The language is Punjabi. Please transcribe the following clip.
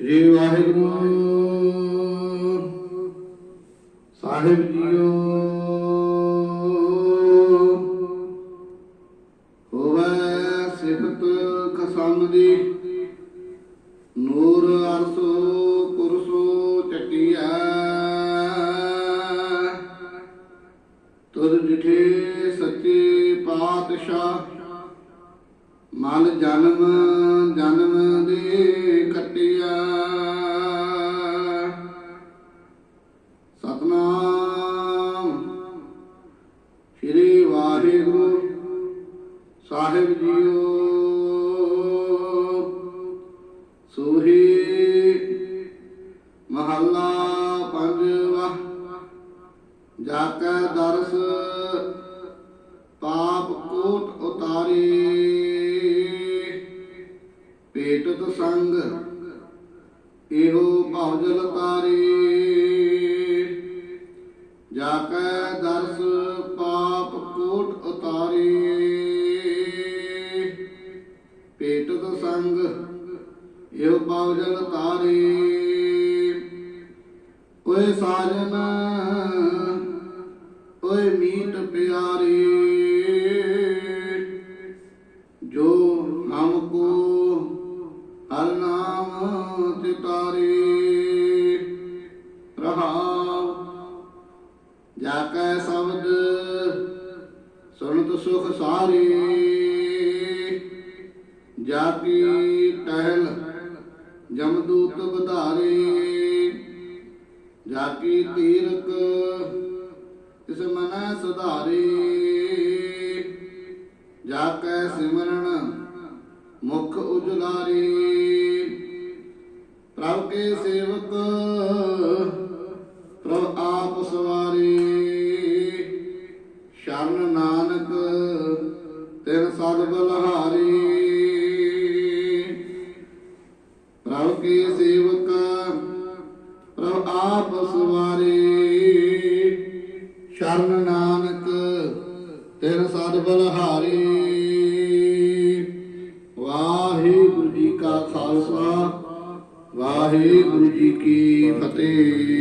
ਸ੍ਰੀ ਵਾਹਿਗੁਰੂ। ਸਾਹਿਬ ਜੀਓ। ਹੋਵੇ ਸਿਫਤ ਖਸਮ ਦੀ, ਨੂਰ ਅਰਸੋ ਪੁਰਸੋ ਚਟਿਆ ਤੁਰ ਜਿਠੇ ਸੱਚੇ ਪਾਤਸ਼ਾਹ। ਮਨ ਜਨਮ ਜਨਮ ਦੇ ਕਟਿਆ। ਸਤਨਾਮ ਸ੍ਰੀ ਵਾਹਿਗੁਰੂ ਸਾਹਿਬ ਜੀਓ। ਸੋਹੀ ਮਹੱਲਾ ਪੰਜਵਾ, ਜਾ ਕੈ ਦਰਸ, ਪਾਪ ਕੋਟ ਉਤਾਰੇ। ਪੇਟਤ ਇਹੋ ਭਵਜਲ ਤਾਰੇ। ਜਾ ਕੈ ਦਰਸ ਪਾਪ ਕੋਟ ਉਤਾਰੇ। ਪੇਟਤ ਸੰਗ, ਇਹੋ ਭਵਜਲ ਤਾਰੇ। ਓਏ ਸਾਜਨ, ਓਏ ਮੀਤ ਤਿਤਾਰੇ ਰਹਾਉ, ਜਾ ਕੈ ਸ਼ਬਦ, ਸੁਣਤ ਸੁਖ ਸਾਰੇ। ਜਾ ਕੀ ਟਹਿਲ ਜਮਦੂਤ ਬਧਾਰੇ ਜਾ ਕੀ ਤੀਰਕ ਇਸ ਮਨੈ ਸੁਧਾਰੇ। ਜਾ ਕੈ ਸਿਮਰਨ, ਮੁਖ ਉਜਲਾਰੇ। ਕੇ ਸੇਵਕ ਪ੍ਰਭ ਆਪ ਸਵਾਰੇ। ਸ਼ਰਨ ਨਾਨਕ ਤਿਨ ਸਦ ਬਲਹਾਰੀ। ਪ੍ਰਭ ਕੇ ਸੇਵਕ ਪ੍ਰਭ ਆਪ ਸਵਾਰੀ। ਸ਼ਰਨ ਨਾਨਕ ਤਿਨ ਸਦ ਬਲਹਾਰੀ। ਵਾਹਿਗੁਰੂ ਜੀ ਕਾ ਖਾਲਸਾ। ਵਾਹਿਗੁਰੂ ਜੀ ਕੀ ਫਤਿਹ।